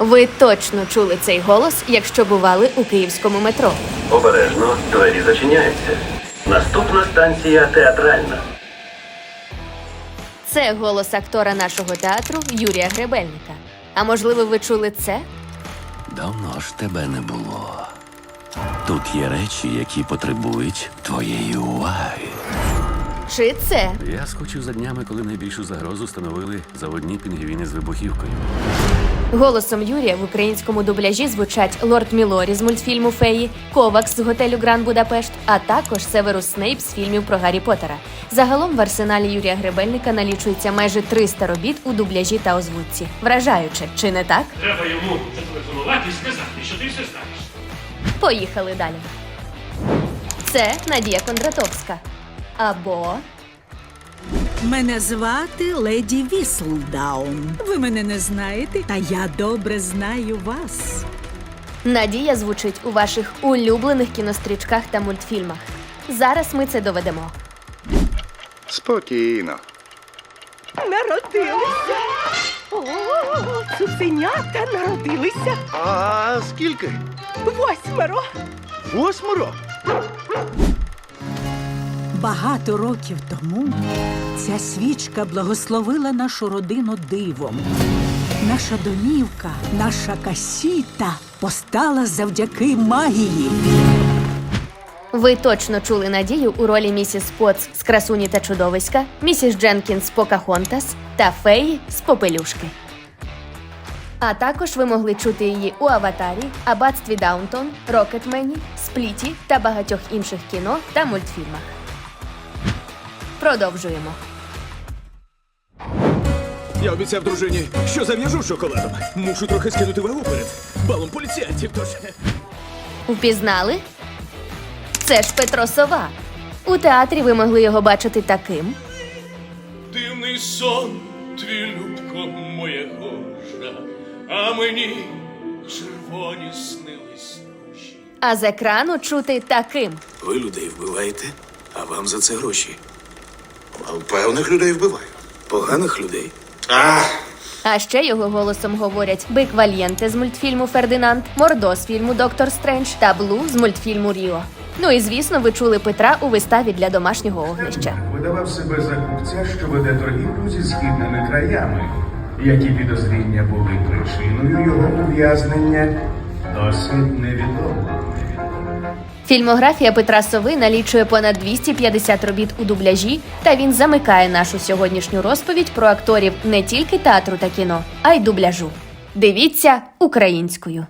Ви точно чули цей голос, якщо бували у київському метро. Обережно, двері зачиняються. Наступна станція театральна. Це голос актора нашого театру Юрія Гребельника. А можливо, ви чули це? Давно ж тебе не було. Тут є речі, які потребують твоєї уваги. Чи це? Я скочив за днями, коли найбільшу загрозу становили заводні пінгвіни з вибухівкою. Голосом Юрія в українському дубляжі звучать Лорд Мілорі з мультфільму Феї, Ковакс з готелю Гранд Будапешт, а також Северус Снейп з фільмів про Гаррі Поттера. Загалом в арсеналі Юрія Гребельника налічується майже 300 робіт у дубляжі та озвучці. Вражаюче, чи не так? Треба йому зателефонувати і сказати, що ти все знаєш. Поїхали далі. Це Надія Кондратовська. Або Мене звати леді Віслдаун. Ви мене не знаєте, та я добре знаю вас. Надія звучить у ваших улюблених кінострічках та мультфільмах. Зараз ми це доведемо. Спокійно. Народилися. О, цуценята народилися. А скільки? Восьмеро. Восьмеро? Багато років тому ця свічка благословила нашу родину дивом. Наша домівка, наша касіта постала завдяки магії. Ви точно чули Надію у ролі місіс Потс з красуні та чудовиська, місіс Дженкінс з Покахонтас та Феї з Попелюшки. А також ви могли чути її у Аватарі, Аббатстві Даунтон, Рокетмені, Спліті та багатьох інших кіно та мультфільмах. Продовжуємо. Я обіцяв дружині, що зав'яжу шоколадом. Мушу трохи скинути вагу перед балом поліціянтів, тож. Впізнали? Це ж Петро Сова. У театрі ви могли його бачити таким. Дивний сон, твій любко моя гожа, а мені червоні снились. А з екрану чути таким. Ви людей вбиваєте, а вам за це гроші. Певних людей вбиваю. Поганих людей. А, А ще його голосом говорять Бик Вальєнте з мультфільму Фердинанд, Мордо з фільму Доктор Стрендж та Блу з мультфільму Ріо. Ну і звісно, ви чули Петра у виставі для домашнього огнища. Видавав себе за купця, що веде торгівлю зі східними краями. Які підозріння були причиною його ув'язнення, досить невідомо. Фільмографія Петра Сови налічує понад 250 робіт у дубляжі, та він замикає нашу сьогоднішню розповідь про акторів не тільки театру та кіно, а й дубляжу. Дивіться українською.